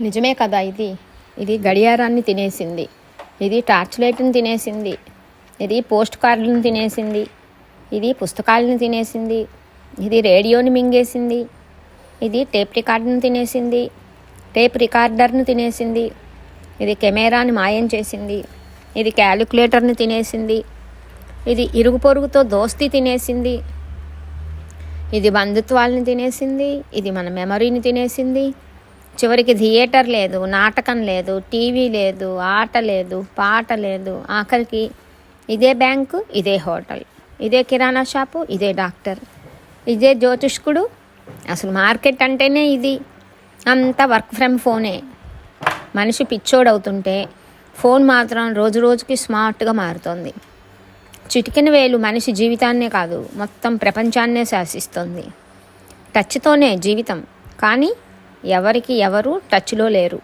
నిజమే కదా ఇది? ఇది గడియారాన్ని తినేసింది. ఇది టార్చ్ లైట్ని తినేసింది. ఇది పోస్ట్ కార్డులను తినేసింది. ఇది పుస్తకాలను తినేసింది. ఇది రేడియోని మింగేసింది. ఇది టేప్ రికార్డును తినేసింది. టేప్ రికార్డర్ను తినేసింది. ఇది కెమెరాని మాయం చేసింది. ఇది క్యాలిక్యులేటర్ని తినేసింది. ఇది ఇరుగు పొరుగుతో దోస్తీ తినేసింది. ఇది బంధుత్వాలను తినేసింది. ఇది మన మెమరీని తినేసింది. చివరికి థియేటర్ లేదు నాటకం లేదు టీవీ లేదు ఆట లేదు పాట లేదు. ఆఖరికి ఇదే బ్యాంకు ఇదే హోటల్. ఇదే కిరాణా షాపు ఇదే డాక్టర్. ఇదే జ్యోతిష్కుడు. అసలు మార్కెట్ అంటేనే ఇది. అంతా వర్క్ ఫ్రమ్ ఫోనే. మనిషి పిచ్చోడవుతుంటే ఫోన్ మాత్రం రోజు రోజుకి స్మార్ట్గా మారుతోంది. చిటికెన వేలు మనిషి జీవితాన్నే కాదు మొత్తం ప్రపంచాన్నే శాసిస్తుంది. టచ్తోనే జీవితం. కానీ ఎవరికి ఎవరు టచ్లో లేరు.